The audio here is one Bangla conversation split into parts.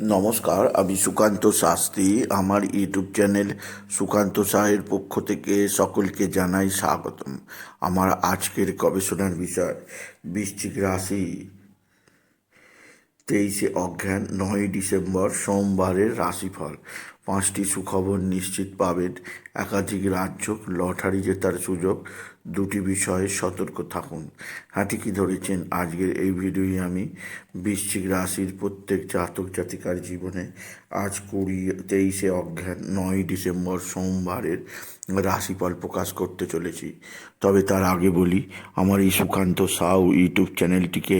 নমস্কার, আমি সুকান্ত শাস্ত্রী। আমার ইউটিউব চ্যানেল সুকান্ত শাহের পক্ষ থেকে সকলকে জানাই স্বাগতম। আমার আজকের গবেষণার বিষয়, বৃশ্চিক রাশি। তেইশে অজ্ঞান নয় ডিসেম্বর, সোমবারের রাশিফল। পাঁচটি সুখবর নিশ্চিত পাবেন। একাধিক রাজ্য লটারি জেতার সুযোগ, দুটি বিষয়ে সতর্ক থাকুন। হ্যাঁ ঠিকই ধরেছেন? আজকের এই ভিডিওই আমি। বৃশ্চিক রাশির প্রত্যেক জাতক জাতিকার জীবনে আজ কুড়ি, তেইশে অজ্ঞান, নয় ডিসেম্বর সোমবারের রাশিফল প্রকাশ করতে চলেছি। তবে তার আগে বলি, আমার এই সুকান্ত সাউ ইউটিউব চ্যানেলটিকে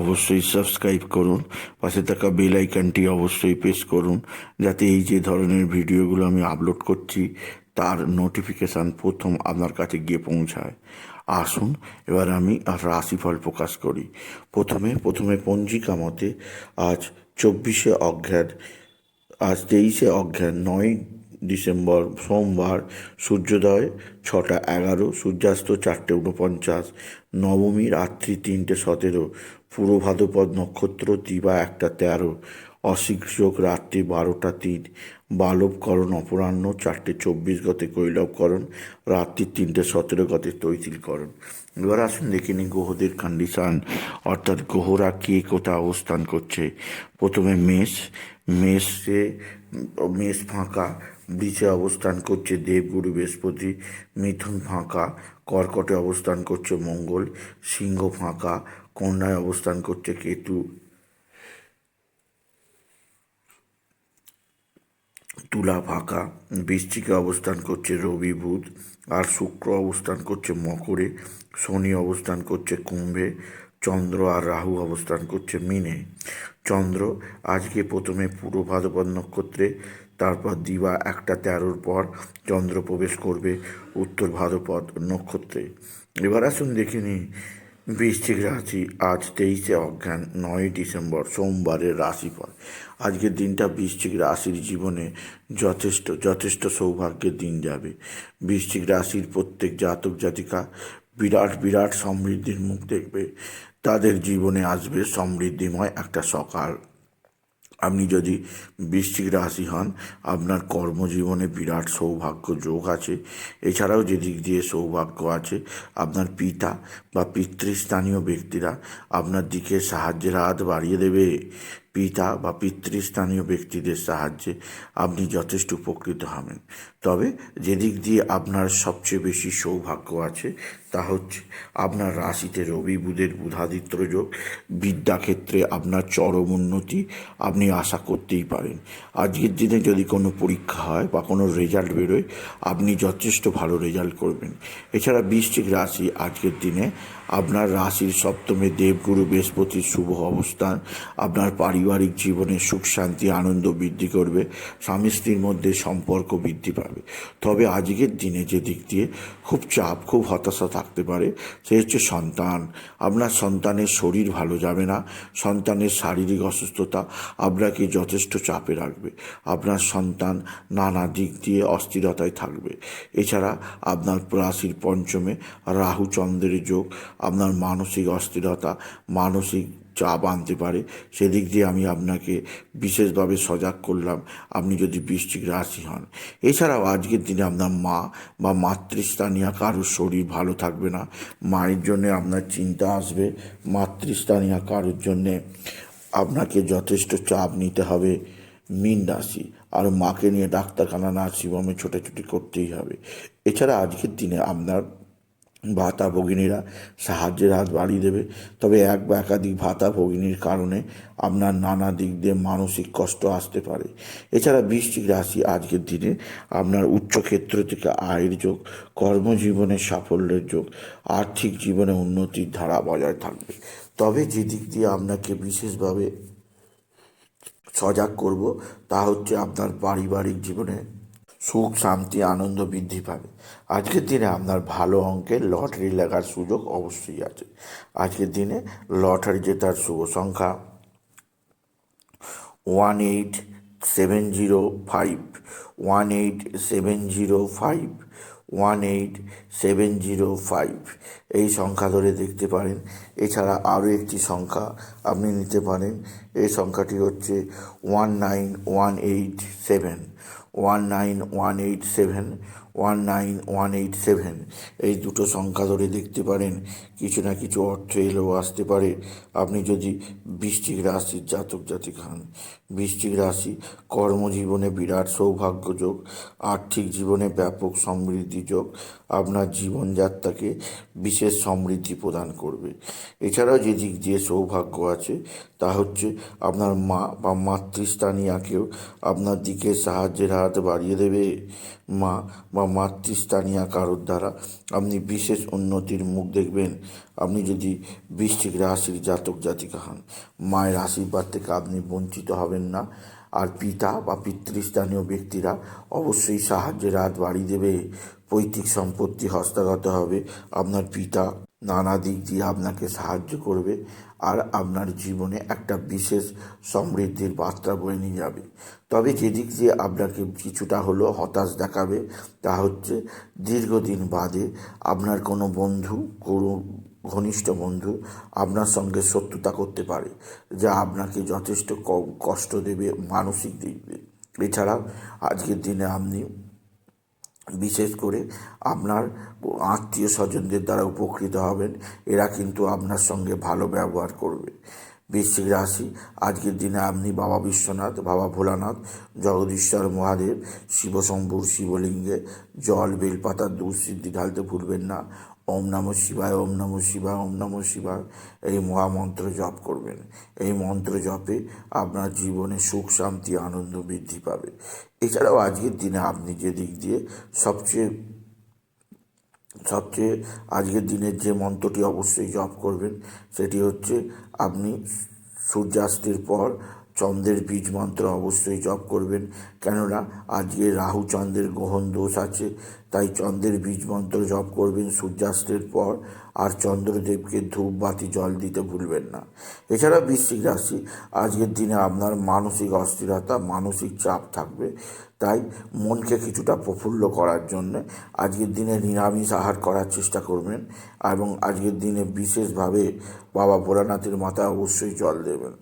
অবশ্যই সাবস্ক্রাইব করুন। পাশে থাকা বেল আইকনটি অবশ্যই প্রেস করুন, যাতে এই যে ধরনের ভিডিওগুলো আমি আপলোড করছি, তার নোটিফিকেশান প্রথম আপনার কাছে গিয়ে পৌঁছায়। আসুন, এবার আমি আর রাশিফল প্রকাশ করি। প্রথমে প্রথমে পঞ্জিকা মতে আজ চব্বিশে অজ্ঞান আজ তেইশে অজ্ঞান নয় ডিসেম্বর সোমবার, সূর্যোদয় ছটা এগারো, সূর্যাস্ত চারটে উনপঞ্চাশ নবমী রাত্রি তিনটে সতেরো ভাদ্রপদ নক্ষত্র দিবা একটা তেরো অশিক্ষক রাত্রি বারোটা তিন বালবকরণ অপরাহ্ন, চারটে চব্বিশ গতে কৈলবকরণ, রাত্রি তিনটে সতেরো গতে তৈতিলকরণ। এবার আসুন দেখে নিই গ্রহদের কন্ডিশান অর্থাৎ গ্রহরা কে কোথায় অবস্থান করছে। প্রথমে মেষ, মেষে, মেষ ফাঁকা, বৃষে অবস্থান করছে দেবগুরু বৃহস্পতি, মিথুন ফাঁকা, কর্কটে অবস্থান করছে মঙ্গল, সিংহ ফাঁকা, কন্যায় অবস্থান করছে কেতু তুলা ফাঁকা বৃশ্চিকে অবস্থান করছে রবি বুধ, আর শুক্র অবস্থান করছে মকরে, শনি অবস্থান করছে কুম্ভে, চন্দ্র আর রাহু অবস্থান করছে মিনে। চন্দ্র আজকে প্রথমে পূর্ব ভাদ্রপদ নক্ষত্রে, তারপর দিবা একটা তেরোর পর চন্দ্র প্রবেশ করবে উত্তর ভাদ্রপদ নক্ষত্রে। এবার আসুন দেখে নিই বৃশ্চিক রাশি আজ তেইশে অজ্ঞান নয় ডিসেম্বর সোমবারের রাশিফল। আজকের দিনটা বৃশ্চিক রাশির জীবনে যথেষ্ট যথেষ্ট সৌভাগ্যের দিন যাবে। বৃশ্চিক রাশির প্রত্যেক জাতক জাতিকা বিরাট বিরাট সমৃদ্ধির মুখ দেখবে। তাদের জীবনে আসবে সমৃদ্ধিময় একটা সকাল। আপনি যদি বৃশ্চিক রাশি হন, আপনার কর্মজীবনে বিরাট সৌভাগ্য যোগ আছে। এছাড়াও যে দিক দিয়ে সৌভাগ্য আছে, আপনার পিতা বা পিতৃস্থানীয় ব্যক্তিরা আপনার দিকে সাহায্যের হাত বাড়িয়ে দেবে। পিতা বা পিতৃস্থানীয় ব্যক্তিদের সাহায্যে আপনি যথেষ্ট উপকৃত হবেন। তবে যেদিক দিয়ে আপনার সবচেয়ে বেশি সৌভাগ্য আছে তা হচ্ছে আপনার রাশিতে রবি বুধের বুধাদিত্য যোগ। বিদ্যাক্ষেত্রে আপনার চরম উন্নতি আপনি আশা করতেই পারেন। আজকের দিনে যদি কোনো পরীক্ষা হয় বা কোনো রেজাল্ট বেরোয়, আপনি যথেষ্ট ভালো রেজাল্ট করবেন। এছাড়া বৃশ্চিক রাশি আজকের দিনে আপনার রাশির সপ্তমে দেবগুরু বৃহস্পতির শুভ অবস্থান। আপনার পারিবারিক জীবনে সুখ, শান্তি, আনন্দ বৃদ্ধি করবে। স্বামী স্ত্রীর মধ্যে সম্পর্ক বৃদ্ধি পাবে। তবে আজকের দিনে যে দিক দিয়ে খুব চাপ, খুব হতাশা থাকতে পারে, সে হচ্ছে সন্তান। আপনার সন্তানের শরীর ভালো যাবে না, সন্তানের শারীরিক অসুস্থতা আপনাকে যথেষ্ট চাপে রাখবে। আপনার সন্তান নানা দিক দিয়ে অস্থিরতায় থাকবে। এছাড়া আপনার রাশির পঞ্চমে রাহু চন্দ্রের যোগ আপনার মানসিক অস্থিরতা, মানসিক চাপ আনতে পারে। সেদিক দিয়ে আমি আপনাকে বিশেষভাবে সজাগ করলাম। আপনি যদি বৃশ্চিক রাশি হন। এছাড়াও আজকের দিনে আপনার মা বা মাতৃস্থানীয় কারোর শরীর ভালো থাকবে না। মায়ের জন্যে আপনার চিন্তা আসবে। মাতৃস্থানীয় কারোর জন্যে আপনাকে যথেষ্ট চাপ নিতে হবে মিন রাশি। আর মাকে নিয়ে ডাক্তারখানা নার্সিংহোমে ছোটাছুটি করতেই হবে। এছাড়া আজকের দিনে আপনার ভাতা ভগিনীরা সাহায্যের হাত বাড়িয়ে দেবে। তবে এক বা একাধিক ভাতা ভগিনীর কারণে আপনার নানা দিক দিয়ে মানসিক কষ্ট আসতে পারে। এছাড়া বৃষ্টিক রাশি আজকের দিনে আপনার উচ্চক্ষেত্র থেকে আয়ের যোগ, কর্মজীবনে সাফল্যের যোগ, আর্থিক জীবনে উন্নতির ধারা বজায় থাকবে। তবে যে দিক দিয়ে আপনাকে বিশেষভাবে সজাগ করব তা হচ্ছে আপনার পারিবারিক জীবনে সুখ, শান্তি, আনন্দ বৃদ্ধি পাবে। আজকের দিনে আপনার ভালো অঙ্কের লটারি লাগার সুযোগ অবশ্যই আছে। আজকের দিনে লটারি জেতার শুভ সংখ্যা one eight seven zero five. One eight seven zero five. One eight seven zero five. এই সংখ্যা ধরে দেখতে পারেন। এছাড়া আরও একটি সংখ্যা আপনি নিতে পারেন। এই সংখ্যাটি হচ্ছে one nine one eight seven. One nine one eight seven one nine one eight seven এই দুটো সংখ্যা ধরে দেখতে পারেন, কিছু না কিছু অর্থ এলেও আসতে পারে। আপনি যদি বৃষ্টিক রাশির জাতক জাতিক হন বৃষ্টিক রাশি কর্মজীবনে বিরাট সৌভাগ্য যোগ আর্থিক জীবনে ব্যাপক সমৃদ্ধি যোগ, আপনার জীবনযাত্রাকে বিশেষ সমৃদ্ধি প্রদান করবে। এছাড়াও যে দিক দিয়ে সৌভাগ্য আছে, তা হচ্ছে আপনার মা বা মাতৃস্থানীয়াকেও আপনার দিকে সাহায্যের হাত বাড়িয়ে দেবে। মা বা মাতৃস্থানীয়া কারোর দ্বারা আপনি বিশেষ উন্নতির মুখ দেখবেন। আপনি যদি বৃষ্টিক রাশির জাতক জাতিকা হন, মায়ের আশীর্বাদ থেকে আপনি বঞ্চিত হবেন না। আর পিতা বা পিতৃস্থানীয় ব্যক্তিরা অবশ্যই সাহায্যের হাত বাড়িয়ে দেবে। পৈতৃক সম্পত্তি হস্তগত হবে। আপনার পিতা নানা দিক দিয়ে আপনাকে সাহায্য করবে আর আপনার জীবনে একটা বিশেষ সমৃদ্ধির বার্তা বয়ে নিয়ে যাবে। তবে যেদিক দিয়ে আপনাকে কিছুটা হলেও হতাশ দেখাবে, তা হচ্ছে দীর্ঘদিন বাদে আপনার কোনো বন্ধু, কোনো ঘনিষ্ঠ বন্ধু আপনার সঙ্গে শত্রুতা করতে পারে, যা আপনাকে যথেষ্ট কষ্ট দেবে, মানসিক দিক দিয়ে। এছাড়াও আজকের দিনে আপনি বিশেষ করে আপনার আত্মীয় স্বজনদের দ্বারা উপকৃত হবেন। এরা কিন্তু আপনার সঙ্গে ভালো ব্যবহার করবে। বৃশ্চিক রাশি, আজকের দিনে আপনি বাবা বিশ্বনাথ, বাবা ভোলানাথ, জগদীশ্বর মহাদেব, শিবশম্ভুর শিবলিঙ্গে জল বেলপাতার দুঃসিদ্ধি ঢালতে ভুলবেন না। ওম নম শিবায়, ওম নম শিবায়, ওম নম শিবায়। এই মহামন্ত্র জপ করবেন। এই মন্ত্র জপে আপনার জীবনে সুখ, শান্তি, আনন্দ বৃদ্ধি পাবে। এছাড়াও আজকের দিনে আপনি যে দিক দিয়ে সবচেয়ে সবচেয়ে আজকের দিনের যে মন্ত্রটি অবশ্যই জপ করবেন, সেটি হচ্ছে আপনি সূর্যাস্তের পর চন্দ্রের বীজ মন্ত্র অবশ্যই জপ করবেন। কেননা আজকে রাহু চন্দ্রের গ্রহণ দোষ আছে, তাই চন্দ্রের বীজ মন্ত্র জপ করবেন সূর্যাস্তের পর, আর চন্দ্রদেবকে ধূপ বাতি জল দিতে ভুলবেন না। এছাড়া বৃশ্চিক রাশি, আজকের দিনে আপনার মানসিক অস্থিরতা, মানসিক চাপ থাকবে। তাই মনকে কিছুটা প্রফুল্ল করার জন্য আজকের দিনে নিরামিষ আহার করার চেষ্টা করবেন এবং আজকের দিনে বিশেষভাবে বাবা ভোলানাথের মাথায় অবশ্যই জল দেবেন।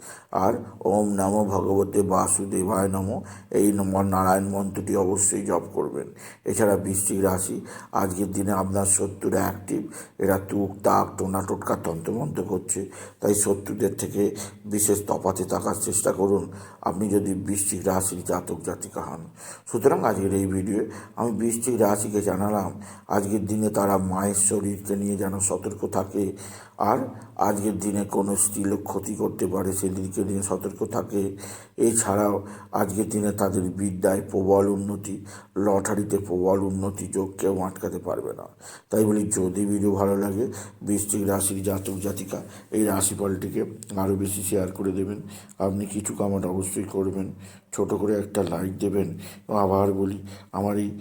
আর ওম নমো ভগবতে বাসুদেবায় নমো। এই নম্বর নারায়ণ মন্ত্রটি অবশ্যই জপ করবেন। এছাড়া বৃশ্চিক রাশি, আজকের দিনে আপনার শত্রুরা অ্যাক্টিভ এরা তুক, তাক, টোনা, টোটকা, তন্ত্রমন্ত্র করছে। তাই শত্রুদের থেকে বিশেষ তফাতে থাকার চেষ্টা করুন। আপনি যদি বৃশ্চিক রাশির জাতক জাতিকা হন। সুতরাং আজকের এই ভিডিও আমি বৃশ্চিক রাশিকে জানালাম। আজকের দিনে তারা মায়ের শরীরকে নিয়ে যেন সতর্ক থাকে। আর আজকের দিনে কোনো স্ত্রীলোক ক্ষতি করতে পারে সেদিকে নিয়ে সতর্ক থাকে। এছাড়াও আজকের দিনে তাদের বিদ্যায় প্রবল উন্নতি, লটারিতে প্রবল উন্নতি যোগ কেউ আটকাতে পারবে না। তাই বলি, যদি ভিডিও ভালো লাগে, বৃশ্চিক রাশির জাতক, জাতিকা, এই রাশিফলটিকে আরও বেশি শেয়ার করে দেবেন। আপনি কিছু কামাট অবশ্যই করবেন। ছোট করে একটা লাইক দেবেন। আবার বলি, আমার এই